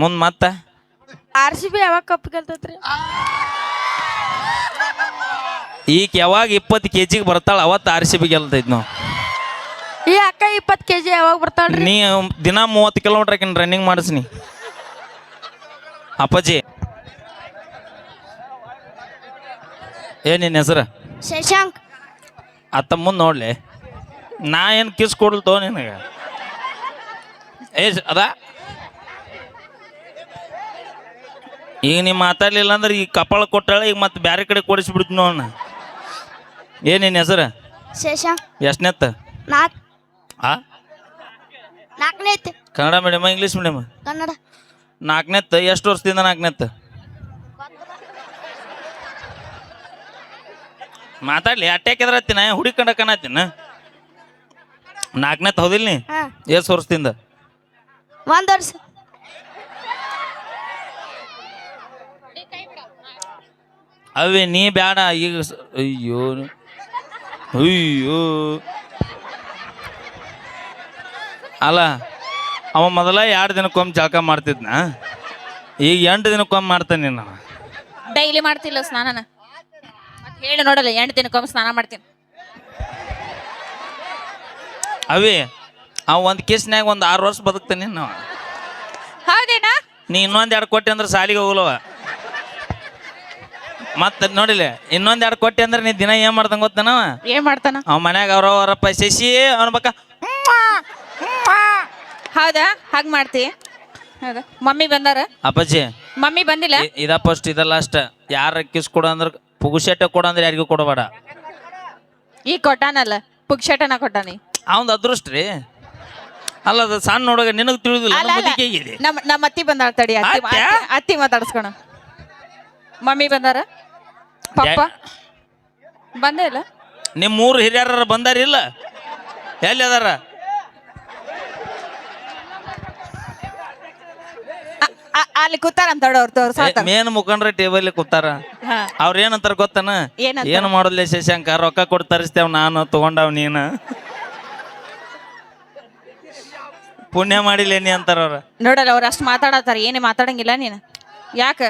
ಮುಂದ್ ಮತ್ತ? R C B ಯಾವಾಗ ಕಪ್ ಗೆಲ್ತೈತ್ರಿ? ಈಗ ಯಾವಾಗ ಇಪ್ಪತ್ತು ಕೆ ಜಿಗೆ ಬರ್ತಾಳ ಅವತ್ತು ಆರ್ ಸಿ ಬಿ ಗೆಲ್ತೈತಿ ನಾವು ಈ ಅಕ್ಕ ಇಪ್ಪತ್ತು ಕೆಜಿ ಯಾವಾಗ ಬರ್ತಾಳ ನೀ ದಿನ ಮೂವತ್ತು ಕಿಲೋಮೀಟರ್ ಆಕಿನ ರನ್ನಿಂಗ್ ಮಾಡಿಸ್ನಿ. ಅಪ್ಪಾಜಿ. ಏ ನಿನ್ನ ಹೆಸರು? ಶಶಾಂಕ್. ಅತ್ತ ಮುಂದೆ ನೋಡ್ಲಿ. ನಾ ಏನು ಕಿಸ್ ಕೊಡ್ಲ್ ತೋ ನಿನಗೆ? ಏ ಅದ? ಈಗ ನೀ ಮಾತಾಡ್ಲಿಲ್ಲ ಅಂದ್ರೆ ಈಗ ಕಪಾಳ ಕೊಟ್ಟಾಳ ಈಗ ಮತ್ತೆ ಬೇರೆ ಕಡೆ ಕೊಡಿಸ್ಬಿಡ್ತೀನಿ ನೋಡ ಏ ನಿನ್ನ ಹೆಸರು? ಶಶಾಂಕ್ ಎಷ್ಟನೆತ್ತ? ನಾಲ್ಕು ಆ? Kannada medium English medium Kannada. ನಾಲ್ಕನೇತ್ತ ಎಷ್ಟು ವರ್ಷದಿಂದ ನಾಲ್ಕನೇತ್ತ ಮಾತಾಡ್ಲಿ ಅಟ್ಯಾಕೆದ್ರತ್ತಿನ ಹುಡುಕಂಡ ಕಣತ್ತಿನ ನಾಲ್ಕನೇತ್ ಹೌದಿಲ್ಲ ನೀ? ಹಾ. ಎಷ್ಟು ವರ್ಷದಿಂದ? ಒಂದ್ ವರ್ಷ. ಅವೇ ನೀ ಬ್ಯಾಡ ಈಗ ಅಯ್ಯೋ ಅಯ್ಯೋ. ಅಲ್ಲ ಅವ ಮೊದಲ ಎರಡು ದಿನಕ್ಕೊಮ್ಮೆ ಜಳಕ ಮಾಡ್ತಿದ್ನ. ಈಗ ಎಂಟು ದಿನಕ್ಕೊಮ್ಮೆ ಮಾಡ್ತಾನೆ ನಾನು. ಡೈಲಿ ಮಾಡ್ತಿಲ್ಲ ಸ್ನಾನನ. ಮತ್ತ್ ಹೇಳಿ ನೋಡಲ್ಲ ಎಂಟು ದಿನಕ್ಕೊಮ್ಮೆ ಸ್ನಾನ ಮಾಡ್ತೀನಿ. ಅವೇ ಅವ ಒಂದು ಕೇಸ್ನ್ಯಾಗ ಒಂದು ಆರು ವರ್ಷ ಬದುಕ್ತಾನೆ ನಾವು ಹೌದೇನಾ? ನೀ ಇನ್ನೊಂದು ಎರಡು ಕೊಟ್ಟೆ ಅಂದ್ರೆ ಸಾಲಿಗೆ ಹೋಗಲವ ಮತ್ತೆ ನೋಡಿಲ್ಲ ಇನ್ನೊಂದ್ ಎರಡು ಕೊಟ್ಟಿ ಅಂದ್ರೆ ನೀ ದಿನ ಏನ್ ಮಾಡ್ದಂಗೆ ಗೊತ್ತಾನ? ಏನ್ ಮಾಡ್ತಾನ? ಅವ ಮನ್ಯಾಗ ಅವ್ರ ಅವರಪ್ಪ ಶಶಿ ಅವ್ನ ಬಕ್ಕ ಹೌದಾ? ಹಾಗೆ ಮಾಡ್ತಿ. ಹೌದಾ? ಮಮ್ಮಿ ಬಂದಾರ? ಅಪ್ಪಾಜಿ ಮಮ್ಮಿ ಬಂದಿಲ್ಲ? ಇ- ಇದ ಫಸ್ಟ್ ಇದ ಲಾಸ್ಟ್ ಯಾರ ಕಿಸ್ ಕೊಡು ಅಂದ್ರೆ ಪುಗುಶೆಟ್ಟೆ ಕೊಡು ಅಂದ್ರೆ ಯಾರಿಗೂ ಕೊಡಬೇಡ. ಈ ಕೊಟ್ಟಾನಲ್ಲ ಪುಕ್ಷಟನ ಕೊಟ್ಟಾನಿ. ಅವಂದು ಅದೃಷ್ಟ ರೀ. ಅಲ್ಲ ಅದು ಸಣ್ಣ ಹುಡುಗ ನಿನಗ್ ತಿಳಿದಿಲ್ಲ ಅಲ್ಲ ಅಲ್ಲ. ಮುದಿಕೆಗಿದೆ ನಮ್ಮ ನಮ್ಮ ಅತ್ತಿ ಬಂದಾಳ ತಡಿ ಅತ್ತಿ ಅತ್ತ್ಯಾ? ಅತ್ತಿ- ಅತ್ತಿ ಮಾತಾಡ್ಸ್ಕೊಣ. ಮಮ್ಮಿ ಬಂದಾರ? ಪಪ್ಪ? ಬಂದೇ ಇಲ್ಲ? ನಿಮ್ಮ ಮೂರು ಹಿರಿಯರ ಬಂದಾರಿಲ್ಲ ಎಲ್ಲಿ ಅದಾರ? ಅಲ್ಲಿ ಕೂತಾರ ಅಂತ ಅವ್ರು ತೋರ್ಸಾತಾರ ಮೇನ್ ಮುಖಂಡ್ರೆ ಟೇಬಲ್ ಕೂತಾರ. ಅವ್ರ ಏನಂತಾರ ಗೊತ್ತನ? ಏನ್ ಮಾಡೋದ್ಲೆ ಶಶಾಂಕ? ರೊಕ್ಕ ಕೊಟ್ಟು ತರಿಸ್ತೇವ್ ನಾನು ತಗೊಂಡವ್ ನೀನ. ಪುಣ್ಯ ಮಾಡಿಲ್ಲ ನೀ ಅಂತಾರ ಅವ್ರ. ನೋಡಲ್ಲ ಅವ್ರ ಅಷ್ಟು ಮಾತಾಡತ್ತಾರ ಏನೇ ಮಾತಾಡಂಗಿಲ್ಲ ನೀನು. ಯಾಕ?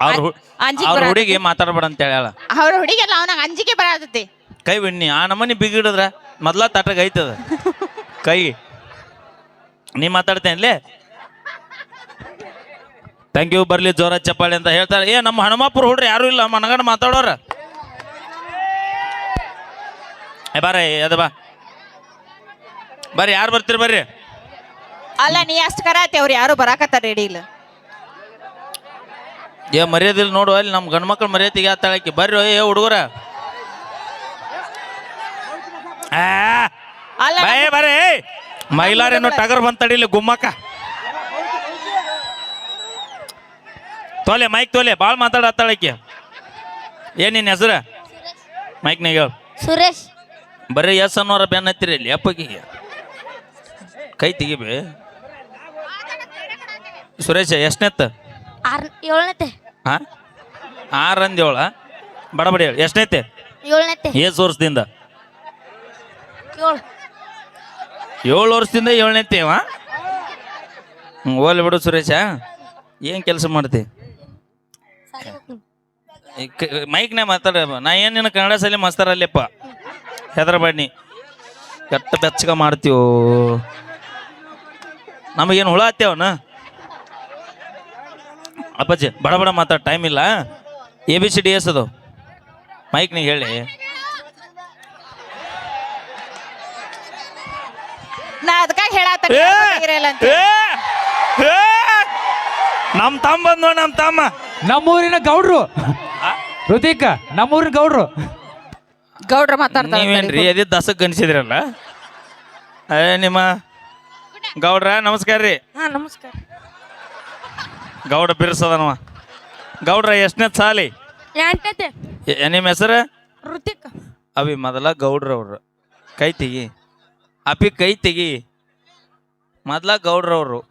ಅವ್ರ ಹು- ಅಂಜಿಕ್ ಅವ್ರ ಬರಾತೈತಿ. ಹುಡುಗಿ ಮಾತಾಡ್ಬೇಡ ಅಂತ ಹೇಳ ಅವ್ರ ಹುಡುಗಿಯಲ್ಲ ಅವನಾಗ ಅಂಜಿಕೆ ಬರತೈತಿ ಕೈ ಬಿಡ್ನಿ ಆ ನಮ್ಮನಿ ಬಿಗಿಡಿದ್ರ ಮೊದ್ಲ ತಟಗ ಐತದ. ಕೈ. ನೀ ಮಾತಾಡ್ತೇನ್ಲೇ ಥ್ಯಾಂಕ್ ಯು ಬರ್ಲಿ ಜೋರ ಚಪ್ಪಾಳಿ ಅಂತ ಹೇಳ್ತಾರೆ ಏ ನಮ್ಮ ಹನುಮಾಪುರ ಹುಡ್ರಿ ಯಾರು ಇಲ್ಲ ಮನಗಂಡ ಮಾತಾಡೋರ. ಏ ಬಾರ ಅದ ಬಾ. ಬರ್ರಿ ಯಾರು ಬರ್ತೀರಿ ಬರ್ರಿ? ಅಲ್ಲ ನೀ ಅಷ್ಟು ಕರಾತಿ ಅವ್ರು ಯಾರು ಬರಾಕತ್ತಾರ ರೆಡಿ ಇಲ್ಲ. ಏ ಮರ್ಯಾದಿಲ್ಲ ನೋಡು ಅಲ್ಲಿ ನಮ್ಮ ಗಂಡ್ಮಕ್ಳು ಮರ್ಯಾದಿಗೆ ಆತಾಳಕ್ಕೆ ಬರ್ರಿ ಏ ಹುಡುಗರ. ಆ ಅಲ್ಲ ಬರ್ರಿ. ಮೈಲಾರೇನೋ ಟಗರ್ ಬಂದ್ ತಡಿಲಿ ಗುಮ್ಮಕ್ಕ. ತೋಲೆ ಮೈಕ್ ತೋಲೆ ಭಾಳ ಮಾತಾಡತ್ತಾಳಕಿ ಏನ್ ನಿನ್ನ ಹೆಸರ? ಮೈಕ್ನಾಗ ಹೇಳು. ಸುರೇಶ್. ಬರೀ ಎಸ್ ಅನ್ನೋರ ಬೆನ್ನ ಹತ್ತಿರ ಇಲ್ಲಿ ಅಪ್ಪಗಿಗೆ ಕೈ ತೆಗಿಬಿ ಸುರೇಶ ಎಷ್ಟನೆತ್ತ ಆರ್ ಏಳನೇತೆ? ಹಾ? ಆರು ಏಳ ಬಡಬಡಿ ಹೇಳಿ. ಎಷ್ಟೈತೆ? ಏಳನೇತೆ. ಏಸು ವರ್ಷದಿಂದ. ಏಳು. ಏಳು ವರ್ಷದಿಂದ ಏಳನೇತ್ತೇವ ಹ್ಞೂ ಓಲಿ ಬಿಡು ಸುರೇಶ. ಏನು ಕೆಲಸ ಮಾಡ್ತಿ? ಮೈಕ್ನೇ ಮಾತಾಡ. ನಾ ಏನು ನಿನ್ನ ಕನ್ನಡ ಶಾಲೆ ಮಾಸ್ತರ್ ಅಲ್ಲಪ್ಪ? ಹೆದರಬೇಡಿ ಕೆಟ್ಟ ಬೆಚ್ಚಗ ಮಾಡ್ತೀವೋ ನಮಗೇನು ಹುಳ ಹತ್ತೇವನ ಅಪ್ಪಾಜಿ ಬಡ ಬಡ ಮಾತಾಡ ಟೈಮ್ ಇಲ್ಲ. A B C D S ಅದು. ಮೈಕ್ನಿಗೆ ಹೇಳಿ. ನಾ ಅದಕ್ಕಾಗಿ ಹೇಳತ್ತ! ನಮ್ ತಮ್ಮ ಬಂದ್ ನೋಡ್ ನಮ್ ತಮ್ಮ. ನಮ್ಮೂರಿನ ಗೌಡ್ರು. ಋತಿಕ ನಮ್ಮೂರಿನ ಗೌಡ್ರು. ಗೌಡ್ರ ಮಾತಾಡ್ತೀವಿ ನೀವೇನ್ರಿ ಅದೇ ದಸಕ್ ಗಣಿಸಿದ್ರಲ್ಲ ಏ ನಿಮ್ಮ ಗೌಡ್ರ ನಮಸ್ಕಾರ ರೀ. ಹಾ ನಮಸ್ಕಾರ. ಗೌಡ ಬಿರ್ಸದನವ. ಗೌಡ್ರ ಎಷ್ಟನೇ ಸಾಲಿ? ಎಂಟನೇತೆ ಎ- ನಿಮ್ಮ ಹೆಸರು? ಋತಿಕ್ ಅವಿ ಮೊದಲ ಗೌಡ್ರವ್ರು. ಕೈ ತೆಗಿ. ಅಪಿ ಕೈ ತೆಗಿ. ಮೊದಲ ಗೌಡ್ರವ್ರು.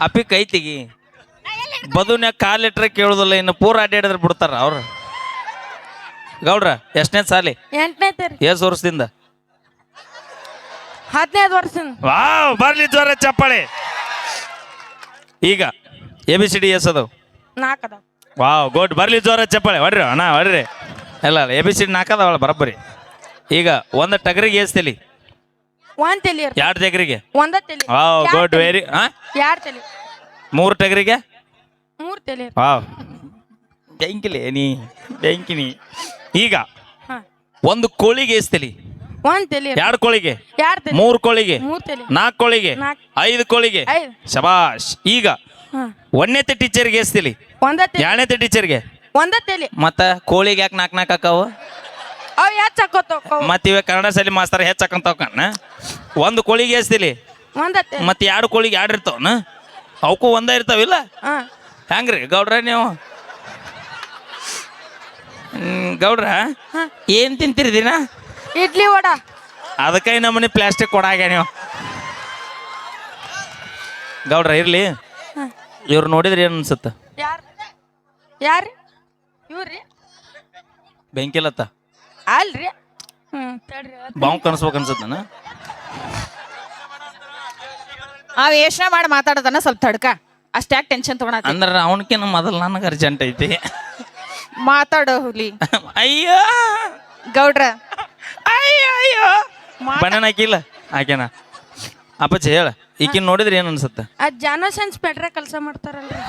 ಅಪಿ ಕೈ ತೆಗಿ. ಬದುನ್ಯಾಗ ಕಾಲಿಟ್ರೆ ಕೇಳುದಿಲ್ಲ ಇನ್ನು ಪೂರ ಅಡ್ಡಾಡಿದ್ರೆ ಬಿಡ್ತಾರ ಅವ್ರು. ಗೌಡ್ರ ಎಷ್ಟನೇ ಸಾಲಿ? ಎಂಟನೇತೆ ರೀ ಏಸು ವರ್ಷದಿಂದ? ಹದಿನೈದು ವರ್ಷದಿಂದ. ವಾವ್ ಬರ್ಲಿ ಜ್ವರ ಚಪ್ಪಾಳೆ. ಈಗ A B C D S ಅದಾವ ನಾಲ್ಕು ಅದಾವ. ವಾವ್ ಗುಡ್ ಬರ್ಲಿ ಜೋರ ಚಪ್ಪಾಳೆ ಹೊಡ್ರಿ ಅಣ್ಣ ಹೊಡ್ರಿ. ಇಲ್ಲ ಎ ಬಿ ಸಿ ಡಿ ನಾಲ್ಕದವಳ ಬರಬ್ಬರಿ. ಈಗ ಒಂದು ಟಗರಿಗೆ ಏಸ್ತಿಲಿ ಒಂದ್ ತಲಿ ಇರ್ತದೆ. ಎರಡು ಟಗರಿಗೆ? ಒಂದ ತಲಿ. ವಾವ್ ಎರಡ್ ಗುಡ್ ತಲಿ. ವೆರಿ ಹಾಂ ಎರಡ್ ತಲಿ? ಮೂರು ಟಗರಿಗೆ? ಮೂರು ತಲಿ ಇರ್ತದೆ. ವಾವ್. ಬೆಂಕಿಲಿ ನೀ ಬೆಂಕಿನಿ ಈಗ ಹಾ. ಒಂದು ಕೋಳಿಗೆ ಏಸ್ತಿಲಿ ಒಂದ್ ತಲಿ ಇರ್ತದೆ. ಎರಡು ಕೋಳಿಗೆ? ಎರಡ್ ತಲಿ? ಮೂರು ಕೋಳಿಗೆ? ಮೂರ್ ತಲಿ. ನಾಲ್ಕು ಕೋಳಿಗೆ? ನಾಲ್ಕ್. ಐದು ಕೋಳಿಗೆ? ಐದು. ಶಬಾಷ್. ಈಗ ಟೀಚರ್ ಟೀಚರ್ಗೆ ಎಸ್ತಿಲಿ? ಒಂದ ಎರಡನೇತೆ ಟೀಚರ್ಗೆ ಒಂದ ತಲಿ ಮತ್ತ ಕೋಳಿಗೆ ಯಾಕೆ ನಾಲ್ಕು ನಾಲ್ಕು ಹಾಕಾವು? ಅವ್ ಹೆಚ್ಚು ಹಾಕೋತಾವ ಮತ್ತ ಇವ ಕನ್ನಡ ಶಾಲೆ ಮಾಸ್ತರ್ ಹೆಚ್ಚಾಕಂತ ಕಣ್ಣ ಒಂದು ಕೋಳಿಗೆ ಎಸ್ತಿಲಿ? ಒಂದ ತಲಿ ಮತ್ತೆ ಎರಡು ಕೋಳಿಗೆ ಎರಡು ಇರ್ತಾವನ ಅವಕ್ಕೂ ಒಂದ ಇರ್ತಾವಿಲ್ಲ ಹಾ. ಹೆಂಗ್ರಿ ಗೌಡ್ರ ನೀವು? ಗೌಡ್ರ. ಏನ್ ತಿಂತೀರಿ ದಿನ? ಇಡ್ಲಿ ವಡ. ಅದಕ್ಕೆ ನಮ್ಮನೆ ಪ್ಲಾಸ್ಟಿಕ್ ಕೊಡಾಗ ನೀವು? ಗೌಡ್ರ ಇರ್ಲಿ. ಇವ್ರು ನೋಡಿದ್ರೆ ಏನ್ ಅನ್ಸುತ್ತ? ಯಾರು? ಯಾರು? ಇವ್ರಿ? ಬೆಂಕಿಲತ್ತ? ಅಲ್ರಿ. ಹ್ಮ್ ತಡ್ರಿ ಬಾವು ಕನ್ಸ್ಬೇಕು ಅನ್ಸುತ್ತ ನಾನು ಅವ್ ಯೋಚನೆ ಮಾಡಿ ಮಾತಾಡೋದನ್ನ ಸ್ವಲ್ಪ ತಡ್ಕ. ಅಷ್ಟ್ಯಾಕ್ ಟೆನ್ಷನ್ ತಗೊಳತಿ ಅಂದ್ರೆ ಅವನಕಿನ ಮೊದಲು ನನಗೆ ಅರ್ಜೆಂಟ್ ಐತಿ. ಮಾತಾಡೋ ಹುಲಿ. ಅಯ್ಯೋ! ಗೌಡ್ರ. ಅಯ್ಯೋ ಅಯ್ಯೋ ಬಣ್ಣನ ಹಾಕಿಲ್ಲ? ಹಾಕ್ಯಾನ? ಅಪ್ಪಚ್ಚಿ ಹೇಳ. ಈಕಿನ್ ನೋಡಿದ್ರೆ ಏನ್ ಅನ್ಸುತ್ತೆ? ಆ ಜಾನಸನ್ಸ್ ಪೆಟ್ರ ಕೆಲಸ ಮಾಡ್ತಾರಲ್ರಿ.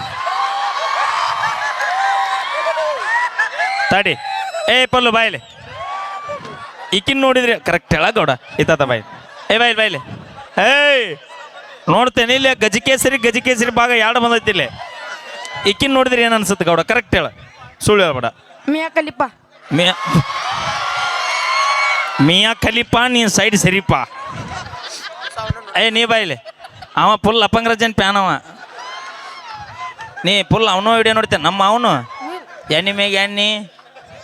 ತಡಿ. ಏ ಪಲ್ಲು ಬಾಯ್ಲಿ. ಈಕಿನ ನೋಡಿದ್ರೆ ಕರೆಕ್ಟ್ ಹೇಳ ಗೌಡ. ಇತ್ತ ಬಾಯ್. ಏ ಬಾಯ್ಲಿ ಬಾಯ್ಲಿ. ಏಯ್ ನೋಡ್ತೇನೆ ಇಲ್ಲಿ ಗಜಕೇಸರಿ ಗಜಕೇಸರಿ ಭಾಗ ಎರಡು ಬಂದೈತಿ ಇಲ್ಲಿ. ಈಕಿನ ನೋಡಿದ್ರೆ ಏನ್ ಅನ್ಸುತ್ತೆ ಗೌಡ? ಕರೆಕ್ಟ್ ಹೇಳ. ಸುಳ್ಳು ಹೇಳ್ಬೇಡ. ಮಿಯಾ ಕಲಿಪ. ಮಿಯಾ ಮಿಯಾ ಖಲೀಫ ನೀನ್ ಸೈಡ್ ಸರಿಪ. ಏ ನೀ ಬಾಯ್ಲಿ. ಅವ ಫುಲ್ ಅಪಂಗರಾಜನ್ ಪ್ಯಾನ್ ಅವ. ನೀ ಫುಲ್ ಅವನು ವಿಡಿಯೋ ನೋಡ್ತೇನೆ ನಮ್ಮ ಅವನು. ಎಣ್ಣೆ ಮೇಗ ಎಣ್ಣೆ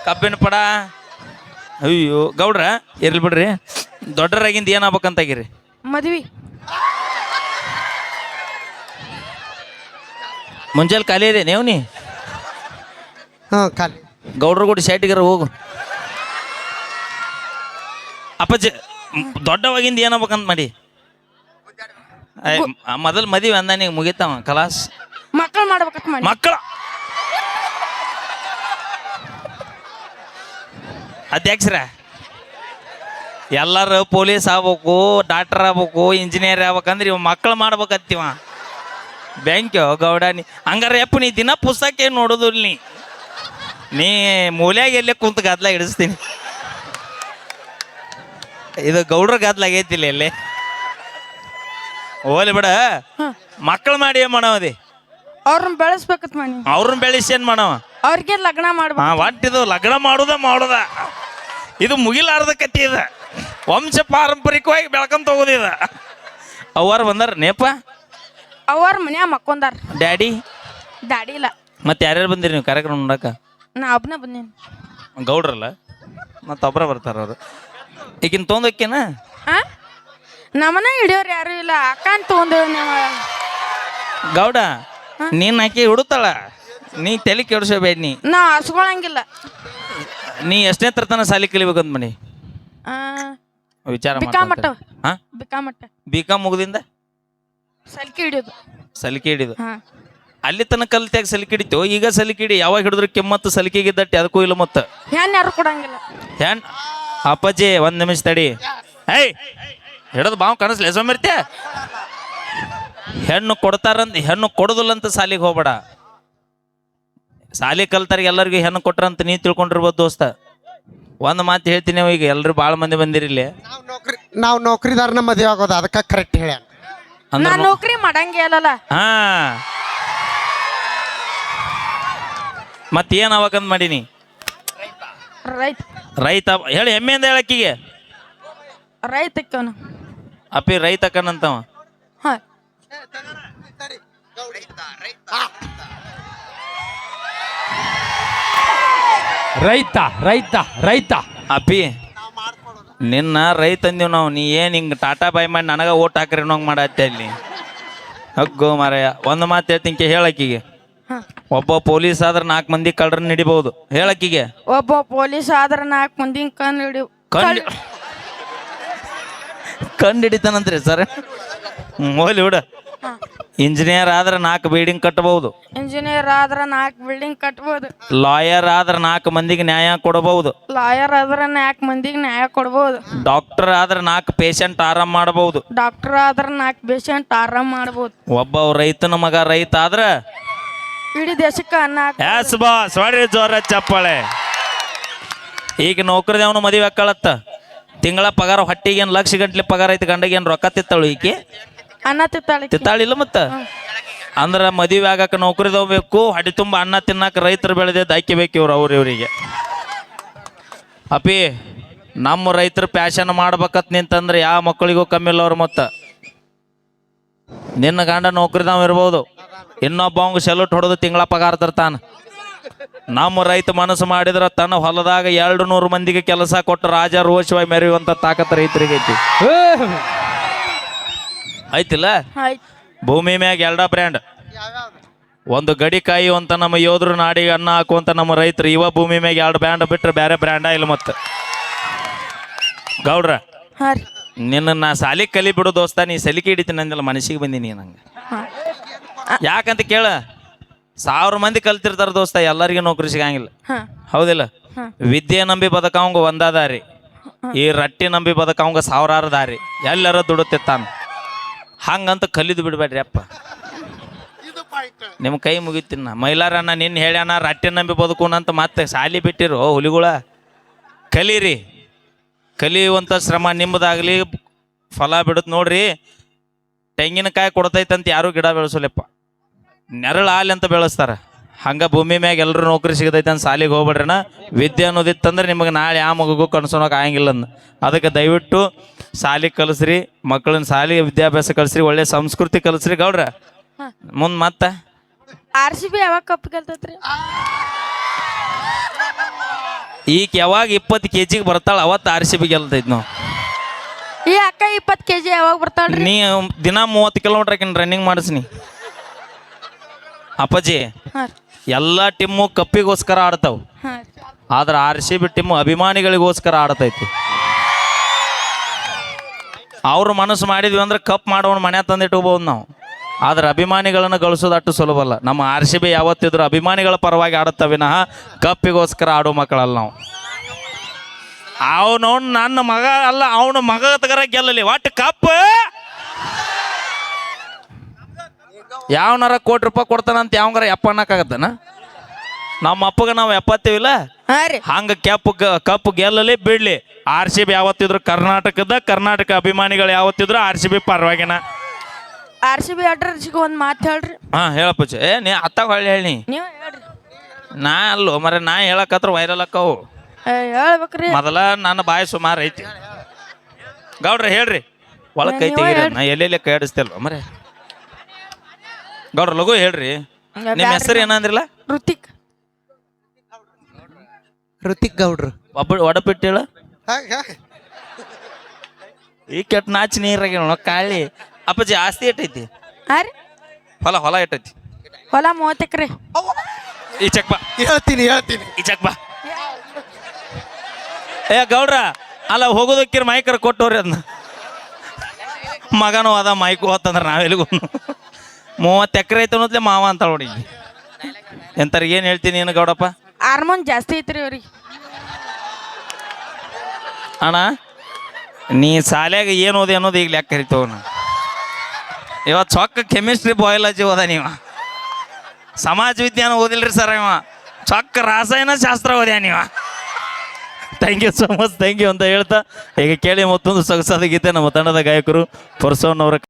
ಕಬ್ಬಿನ ಪಡ. ಅಯ್ಯೋ ಗೌಡ್ರ ಇರ್ಲಿ ಬಿಡ್ರಿ. ದೊಡ್ಡರಾಗಿಂದ ಏನಾಗ್ಬೇಕಂತಾಗಿರಿ ಮದ್ವಿ. ಮುಂಜಾನೆ ಖಾಲಿ ಇದೆ ನೀವು ನೀ ಹಾಂ ಖಾಲಿ. ಗೌಡ್ರ ಕೂಡ ಶೈಟಿಗಾರ ಹೋಗು. ಅಪ್ಪಾಜಿ ದೊಡ್ಡವಾಗಿಂದ ಏನಾಗ್ಬೇಕಂತ ಮಾಡಿ. ಮೊದಲು ಮದುವೆ ಅಂದ ನೀವು ಮುಗಿತಾವ ಕಲಾಸ್? ಮಕ್ಕಳು ಮಾಡ್ಬೇಕಂತ ಮಾಡಿ ಮಕ್ಕಳ ಅಧ್ಯಕ್ಷರ ಎಲ್ಲರೂ ಪೊಲೀಸ್ ಆಗ್ಬೇಕು ಡಾಕ್ಟರ್ ಆಗ್ಬೇಕು ಇಂಜಿನಿಯರ್ ಆಗ್ಬೇಕಂದ್ರೆ ಇವ್ ಮಕ್ಕಳು ಮಾಡ್ಬೇಕತ್ತಿವ. ಬ್ಯಾಂಕ್ ಗೌಡ ನೀ ಹಂಗಾರೆ ಯಪ್ಪ ನೀ ದಿನ ಪುಸ್ತಕ ಏನು ನೋಡೋದು ನೀ? ನೀ ಮೂಲ್ಯಾಗ ಎಲ್ಲೇ ಕುಂತ ಗದ್ಲಾಗ ಹಿಡಿಸ್ತೀನಿ. ಇದು ಗೌಡ್ರ ಗದ್ಲಾಗೈತಿಲ್ಲ ಎಲ್ಲೇ? ಹೋಲಿ ಬಿಡ. ಮಕ್ಕಳು ಮಾಡಿ ಏನ್ ಮಾಡವದಿ ಅವ್ರನ್ನ ಬೆಳೆಸ್ಬೇಕತ್ ಅವ್ರನ್ನ ಬೆಳೆಸಿ ಏನ್ ಮಾಡವ? ಅವ್ರಿಗೆ ಲಗ್ನ ಮಾಡ್ಬೇಕು. ಹಾ ಒಟ್ಟಿದು ಲಗ್ನ ಮಾಡುದ ಮಾಡುದ. ಇದು ಮುಗಿಲಾರದ ಕತ್ತಿ ಇದ. ವಂಶ ಪಾರಂಪರಿಕವಾಗಿ ಬೆಳ್ಕೊಂತ ಹೋಗೋದಿದ ಅವ್ವಾರು ಬಂದಾರ ನೇಪ? ಅವ್ರ ಮನ್ಯಾಗ ಮಕ್ಕೊಂದಾರ. ಡ್ಯಾಡಿ? ಡ್ಯಾಡಿ ಇಲ್ಲ. ಮತ್ತೆ ಯಾರ್ಯಾರು ಬಂದಿರಿ ನೀವು ಕಾರ್ಯಕ್ರಮ ನೋಡಕ? ನಾ ಒಬ್ನ ಬಂದೀನಿ. ಗೌಡ್ರಲ್ಲ? ಮತ್ತೆ ಒಬ್ಬರ ಬರ್ತಾರ ಅವರು. ಈಗಿನ ತೊಗೊಂಡೋಕ್ಕೇನ ಆ ನಮ್ಮನ ಹಿಡಿಯೋರು ಯಾರು ಇಲ್ಲ. ಅಕ್ಕನ್ ತಗೊಂಡೇವ್ ನೀವು. ಗೌಡ ನೀನ್ ಆಕಿ ಹುಡುತಾಳ ನೀ ತಲೆ ಕೆಡಿಸಬೇಡ ನೀ. ನಾ ಹಸ್ಕೊಳಂಗಿಲ್ಲ. ನೀ ಎಷ್ಟನೇ ತರತನ ಸಾಲಿ ಕಲಿಬೇಕಂತ ಮನಿ ಆ ವಿಚಾರ ಬಿಕಾಮಟ್ಟ ಹಾ? ಬಿಕಾಮಟ್ಟ ಬಿ ಕಾಮ್ ಮುಗ್ದಿಂದ? ಸಲ್ಕಿ ಹಿಡಿಯೋದು. ಸಲಿಕೆ ಹಿಡಿದು. ಹಾ. ಅಲ್ಲಿ ತನಕ ಕಲ್ತ್ಯಾಗ ಸಲಿಕೆ ಹಿಡಿತು ಈಗ ಸಲಿಕೆ ಹಿಡಿ. ಯಾವಾಗ ಹಿಡಿದ್ರು ಕೆಮ್ಮತ್ತು ಸಲಿಕೆಗೆ ದಟ್ಟಿ ಅದಕ್ಕೂ ಇಲ್ಲ ಮತ್ತೆ. ಹೆಣ್ಣು ಯಾರು ಕೊಡಂಗಿಲ್ಲ. ಅಪ್ಪಾಜಿ ಒಂದ್ ನಿಮಿಷ ತಡಿ. ಏಯ್! ಹಿಡಿದು ಬಾವು ಕನಸ್ಲೆ ಸೋಮಿರ್ತೆ ಹೆಣ್ಣು ಕೊಡ್ತಾರಂತ ಹೆಣ್ಣು ಕೊಡುದಿಲ್ಲ ಅಂತ ಸಾಲಿಗೆ ಹೋಗ್ಬೇಡ. ಸಾಲಿ ಕಲ್ತಾರ ಎಲ್ಲರಿಗೂ ಹೆಣ್ಣು ಕೊಟ್ರಂತ ನೀ ತಿಳ್ಕೊಂಡಿರ್ಬೋದು ದೋಸ್ತ. ಒಂದು ಮಾತು ಹೇಳ್ತೀನಿ ಈಗ ಎಲ್ರು ಭಾಳ ಮಂದಿ ಬಂದಿರಿಲ್ಲಿ ನಾವು ನೌಕರಿ ನಾವು ನೌಕರಿದಾರನ ಮದುವೆ ಆಗೋದು ಅದಕ್ಕೆ ಕರೆಕ್ಟ್ ಹೇಳ ಅಂದ್ರೆ ನೌಕರಿ ಮಾಡಂಗೆ ಇಲ್ಲಲ್ಲ ಹಾ. ಮತ್ತೇನ್ ಅವಾಗಂದ್ ಮಾಡೀನಿ? ರೈತ. ರೈತ ಹೇಳಿ ಹೆಮ್ಮೆಯಿಂದ ಹೇಳಕ್ಕಿಗೆ. ರೈತಕ್ಕವನು. ಅಪ್ಪಿ ರೈತ ಕಣ್ಣಂತವ. ಹಾ. ರೈತ ರೈತ ರೈತ. ಅಪ್ಪಿ ನಿನ್ನ ರೈತ ಅಂದೀವಿ ನಾವು ನೀ ಏನು ಹಿಂಗೆ ಟಾಟಾ ಬಾಯ್ ಮಾಡಿ ನನಗೆ ಓಟ್ ಹಾಕ್ರಿ ಅನ್ನೋಂಗೆ ಮಾಡತ್ತೆ ಅಲ್ಲಿ. ಹಗ್ಗೋ ಮಾರಾಯ ಒಂದು ಮಾತು ಹೇಳ್ತೀನಿ ಹೇಳಕ್ಕಿಗೆ ಒಬ್ಬ ಪೊಲೀಸ್ ಆದ್ರೆ ನಾಲ್ಕು ಮಂದಿ ಕಳ್ಳರನ್ನ ಹಿಡಿಬಹುದು. ಹೇಳಕ್ಕಿಗೆ ಒಬ್ಬ ಪೊಲೀಸ್ ಆದ್ರ ನಾಲ್ಕು ಮಂದಿ ಕಣ್ಣು ಹಿಡಿ ಕಂಡು ಕಂಡು ಹಿಡಿತಾನಂತ್ರಿ ಸರ್. ಮೋಲಿ ಬಿಡ. ಇಂಜಿನಿಯರ್ ಆದ್ರೆ ನಾಲ್ಕು ಬಿಲ್ಡಿಂಗ್ ಕಟ್ಟಬಹುದು ಇಂಜಿನಿಯರ್ ಆದ್ರೆ ನಾಲ್ಕು ಬಿಲ್ಡಿಂಗ್ ಕಟ್ಬೋದು. ಲಾಯರ್ ಆದ್ರೆ ನಾಲ್ಕು ಮಂದಿಗೆ ನ್ಯಾಯ ಕೊಡಬಹುದು ಲಾಯರ್ ಆದ್ರೆ ನಾಲ್ಕು ಮಂದಿಗೆ ನ್ಯಾಯ ಕೊಡ್ಬೋದು. ಡಾಕ್ಟರ್ ಆದ್ರೆ ನಾಲ್ಕು ಪೇಷಂಟ್ ಆರಾಮ್ ಮಾಡಬಹುದು ಡಾಕ್ಟರ್ ಆದ್ರೆ ನಾಲ್ಕು ಪೇಷಂಟ್ ಆರಾಮ್ ಮಾಡ್ಬೋದು. ಒಬ್ಬ ರೈತನ ಮಗ ರೈತ ಆದ್ರೆ ಇಡೀ ದೇಶಕ್ಕೆ ಅನ್ನ ಹಾಕ್- ಎಸ್ ಬಾಸ್ ಹೊಡ್ರಿ ಜೋರ ಚಪ್ಪಾಳೆ. ಈಗ ನೌಕರದೇವನು ಮದುವೆ ಹಾಕಳತ್ತ? ತಿಂಗಳ ಪಗಾರ ಹೊಟ್ಟಿಗೆ ಏನು ಲಕ್ಷ ಗಂಟ್ಲೆ ಪಗಾರ ಐತಿ ಗಂಡಗೆ ಏನು ರೊಕ್ಕ ತಿತ್ತಾಳು ಈಕೆ? ಅನ್ನ ತಿತ್ತಾಳಿ ತಿತ್ತಾಳಿಲ್ಲ ಮತ್ತ? ಅಂದ್ರ ಮದುವೆ ಆಗಾಕ ನೌಕರಿ ತಗೋಬೇಕು ಹಡಿ ತುಂಬ ಅನ್ನ ತಿನ್ನಾಕ ರೈತರು ಬೆಳೆದಿದ್ದು ಆಯ್ಕೆ ಬೇಕು ಇವ್ರು ಅವ್ರ ಇವರಿಗೆ. ಅಪಿ ನಮ್ಮ ರೈತರು ಪ್ಯಾಶನ್ ಮಾಡ್ಬೇಕತ್ ನಿಂತಂದ್ರೆ ಯಾವ ಮಕ್ಕಳಿಗೂ ಕಮ್ಮಿ ಇಲ್ಲ ಅವ್ರು ಮತ್ತ. ನಿನ್ನ ಗಂಡ ನೌಕರಿದವ್ ಇರ್ಬೋದು ಇನ್ನೊಬ್ಬ ಅವಂಗ ಸೆಲ್ಯೂಟ್ ಹೊಡೆದು ತಿಂಗಳ ಪಗಾರ ತರ್ತಾನ. ನಮ್ಮ ರೈತ ಮನಸ್ಸು ಮಾಡಿದ್ರ ತನ್ನ ಹೊಲದಾಗ ಎರಡು ನೂರು ಮಂದಿಗೆ ಕೆಲಸ ಕೊಟ್ಟು ರಾಜ ರೋಷವಾಗಿ ಮೆರೆಯುವಂತ ತಾಕತ್ ರೈತರಿಗೆ ಐತಿ. ಐತಿಲ್ಲ? ಭೂಮಿ ಮ್ಯಾಗ ಎರಡ ಬ್ರ್ಯಾಂಡ್. ಒಂದು ಗಡಿ ಅಂತ ನಮ್ಮ ಯೋಧರು ನಾಡಿಗೆ ಅನ್ನ ಹಾಕುವಂತ ನಮ್ಮ ರೈತರು. ಇವ ಭೂಮಿ ಮ್ಯಾಗ ಎರಡು ಬ್ರ್ಯಾಂಡ್ ಬಿಟ್ರೆ ಬೇರೆ ಬ್ರ್ಯಾಂಡ ಇಲ್ಲ ಮತ್ತೆ? ಗೌಡ್ರ ನಿನ್ನ ನಾ ಸಾಲಿ ಕಲಿ ಬಿಡು ದೋಸ್ತ. ನೀ ಸಲಿಕೆ ಹಿಡಿತೀನಿ ಅಂದಿಲ್ಲ ಮನಸ್ಸಿಗೆ ಬಂದೀನಿ ನಂಗೆ. ಯಾಕಂತ ಕೇಳ? ಸಾವಿರ ಮಂದಿ ಕಲ್ತಿರ್ತಾರ ದೋಸ್ತ ಎಲ್ಲರಿಗೂ ನೌಕರಿ ಸಿಗಂಗಿಲ್ಲ. ಹಾಂ. ಹೌದಿಲ್ಲ? ಹಾಂ. ವಿದ್ಯೆ ನಂಬಿ ಬದುಕವಂಗ ಒಂದ ದಾರಿ ಈ ರಟ್ಟಿ ನಂಬಿ ಬದುಕವಂಗ ಸಾವಿರಾರು ದಾರಿ ಎಲ್ಲರ ದುಡುತ್ತಿತ್ತಾನ. ಹಂಗಂತ ಕಲಿದು ಬಿಡ್ಬೇಡ್ರಿ ಅಪ್ಪ. ನಿಮ್ಮ ಕೈ ಮುಗಿತೀನಿ ನಾ. ಮೈಲಾರಣ್ಣ ನಿನ್ನ ಹೇಳ್ಯಾನ ರಟ್ಟಿ ನಂಬಿ ಬದುಕುನಂತ ಮತ್ತೆ ಸಾಲಿ ಬಿಟ್ಟಿರು ಹುಲಿಗುಳ. ಕಲೀರಿ. ಕಲಿಯುವಂಥ ಶ್ರಮ ನಿಮ್ಮದಾಗಲಿ ಫಲ ಬಿಡುತ್ತೆ ನೋಡ್ರಿ. ತೆಂಗಿನಕಾಯಿ ಕೊಡ್ತೈತಂತ ಯಾರು ಗಿಡ ಬೆಳೆಸಲಿಪ್ಪ. ನೆರಳು ಹಾಲಿ ಅಂತ ಬೆಳೆಸ್ತಾರೆ. ಹಂಗ ಭೂಮಿ ಮ್ಯಾಗ ಎಲ್ಲರೂ ನೌಕರಿ ಸಿಗತೈತೆ ಅಂತ ಸಾಲಿಗೆ ಹೋಗ್ಬೇಡ್ರಣ ವಿದ್ಯೆ ಅನ್ನೋದಿತ್ತಂದ್ರೆ ನಿಮಗೆ ನಾಳೆ ಆ ಮಗುಗೂ ಕನ್ಸೋಣಕ್ಕೆ ಆಗಂಗಿಲ್ಲ ಅಂದ. ಅದಕ್ಕೆ ದಯವಿಟ್ಟು ಸಾಲಿ ಕಲಿಸ್ರಿ ಮಕ್ಕಳನ್ನ ಸಾಲಿ ವಿದ್ಯಾಭ್ಯಾಸ ಕಲಿಸ್ರಿ ಒಳ್ಳೆ ಸಂಸ್ಕೃತಿ ಕಲಿಸ್ರಿ ಗೌಡ್ರ. ಮುಂದ್ ಮತ್ತೆ? ಆರ್ ಸಿ ಬಿ ಯಾವಾಗ ಕಪ್ ಗೆಲ್ತೈತ್ರಿ? ಈಗ ಯಾವಾಗ ಇಪ್ಪತ್ತು ಕೆ ಜಿಗೆ ಬರ್ತಾಳ ಅವತ್ತು ಆರ್ ಸಿ ಬಿ ಗೆಲ್ತೈತಿ ನಾವು. ಈ ಅಕ್ಕ ಇಪ್ಪತ್ತು ಕೆ ಜಿ ಯಾವಾಗ ಬರ್ತಾಳ್ರಿ? ನೀ ದಿನ ಮೂವತ್ತು ಕಿಲೋಮೀಟ್ರ್ ಹಾಕಿನ ರನ್ನಿಂಗ್ ಮಾಡಿಸ್ನಿ. ಅಪ್ಪಾಜಿ ಎಲ್ಲಾ ಟಿಮ್ಮು ಕಪ್ಪಿಗೋಸ್ಕರ ಆಡ್ತಾವ. ಆದ್ರೆ ಆರ್ ಸಿ ಬಿ ಟಿಮ್ಮು ಅಭಿಮಾನಿಗಳಿಗೋಸ್ಕರ ಆಡ್ತೈತಿ. ಅವ್ರು ಮನಸ್ಸು ಮಾಡಿದ್ವಿ ಅಂದ್ರೆ ಕಪ್ ಮಾಡೋಣ ಮನೆ ತಂದಿಟ್ಕೋಬಹುದು ನಾವು. ಆದ್ರೆ ಅಭಿಮಾನಿಗಳನ್ನು ಗಳಿಸೋದು ಅಷ್ಟು ಸುಲಭಲ್ಲ ನಮ್ಮ ಆರ್ ಸಿ ಬಿ ಯಾವತ್ತಿದ್ರು ಅಭಿಮಾನಿಗಳ ಪರವಾಗಿ ಆಡುತ್ತ ವಿನಃ ಕಪ್ಪಿಗೋಸ್ಕರ ಆಡೋ ಮಕ್ಕಳಲ್ಲ ನಾವು. ಅವನು ನನ್ನ ಮಗ ಅಲ್ಲ ಅವನ ಮಗ ತಗರ ಗೆಲ್ಲಲಿ. ಒಟ್ಟು ಕಪ್ ಯಾವನಾರ ಕೋಟಿ ರೂಪಾಯಿ ಕೊಡ್ತಾನಂತ ಯಾವಂಗಾರ ಎಪ್ಪ ಅನ್ನಕ್ಕಾಗತ್ತನ ನಮ್ಮ ಅಪ್ಪಗ ನಾವು ಎಪ್ಪತ್ತೀವಿಲ್ಲ? ಹಾಂ ರೀ. ಹಂಗ ಕೆಪ್ ಕಪ್ ಗೆಲ್ಲಲಿ ಬಿಡ್ಲಿ. ಆರ್ ಸಿ ಬಿ ಯಾವತ್ತಿದ್ರು ಕರ್ನಾಟಕದ ಕರ್ನಾಟಕ ಅಭಿಮಾನಿಗಳು ಯಾವತ್ತಿದ್ರು ಆರ್ ಸಿ ಬಿ ಪರವಾಗಿನ. ಆರ್ ಸಿ ಬಿ ಅಡ್ರಸ್ಗೆ ಒಂದು ಮಾತು ಹೇಳ್ರಿ. ಹಾ ಹೇಳಪ್ಪ ಚೆ. ಏ ನೀ ಅತ್ತ ಹೊಳ್ಳಿ ಹೇಳಿ ನೀವು ಹೇಳ್ರಿ. ನಾ ಅಲ್ಲೋ ಮರೆ ನಾ ಹೇಳಕತ್ರ ವೈರಲ್ ಅಕ್ಕವು. ಏ, ಹೇಳ್ಬೇಕ್ರಿ. ಮೊದಲ ನನ್ನ ಬಾಯಿ ಸುಮಾರು ಐತಿ. ಗೌಡ್ರಿ ಹೇಳ್ರಿ. ಒಳಗ್ ಕೈ ನೀವೇ ತೆಗೀರಿ ಹೇಳ್ರಿ. ನಾ ಎಲ್ಲೆಲ್ಲಿ ಕೈ ಆಡಿಸ್ತೇಲ್ವ ಮರೆ? ಗೌಡ್ರ ಲಘು ಹೇಳ್ರಿ. ನಿಮ್ಮ ಹೆಸರು ಏನಂದ್ರಲ್ಲ? ಋತಿಕ್ ಋತಿಕ್ ಗೌಡ್ರು. ಒಬ್ಬ ಒಡಪಿಟ್ಟು ಹೇಳ. ಈ ಕೆಟ್ಟ ನಾಚಿ ನೀರಾಗ ಕಾಳಿ. ಅಪ್ಪಾಜಿ ಆಸ್ತಿ ಎಟ್ಟೈತಿ? ಹಾಂ ರೀ. ಹೊಲ ಹೊಲ ಎಟ್ಟೈತಿ? ಹೊಲ ಮೂವತ್ತು ಎಕರೆ ಈ ಚೆಕ್ ಬಾ. ಹೇಳ್ತೀನಿ ಹೇಳ್ತೀನಿ. ಈ ಚೆಕ್ ಬಾ. ಏ ಗೌಡ್ರ ಅಲ್ಲ ಹೋಗೋದಕ್ಕಿರ ಮೈಕರ್ ಕೊಟ್ಟವ್ರಿ ಅದನ್ನ ಮಗನೂ ಅದ ಮೈಕು ಹೋತಂದ್ರೆ ನಾವೆಲ್ಲಿಗೂ ಮೂವತ್ತು ಎಕರೆ ಐತೆ ಅನ್ನೋದ್ಲೆ ಮಾವ ಅಂತ ನೋಡಿ. ಎಂಥವ್ರಿಗೆ ಏನು ಹೇಳ್ತೀನಿ ಏನು ಗೌಡಪ್ಪ? ಹಾರ್ಮೋನ್ ಜಾಸ್ತಿ ಐತ್ರಿ ಅವ್ರಿಗೆ. ಅಣ್ಣ ನೀ ಶಾಲ್ಯಾಗ ಏನು ಓದಿ ಅನ್ನೋದು ಈಗ ಲೆಕ್ಕ ಕರಿತವ ಇವತ್ತು ಚೊಕ್ಕ ಕೆಮಿಸ್ಟ್ರಿ ಬಯಾಲಜಿ ಓದ ನೀವ. ಸಮಾಜ ವಿಜ್ಞಾನ ಓದಿಲ್ರಿ ಸರ್ ಇವ. ಚೊಕ್ಕ ರಾಸಾಯನ ಶಾಸ್ತ್ರ ಓದ್ಯಾ ನೀವ. Thank you so much thank you ಅಂತ ಹೇಳ್ತಾ ಈಗ ಕೇಳಿ ಮತ್ತೊಂದು ಸೊಗಸಾದ ಗೀತೆ ನಮ್ಮ ತಂಡದ ಗಾಯಕರು ಪರಸವಣ್ಣವರ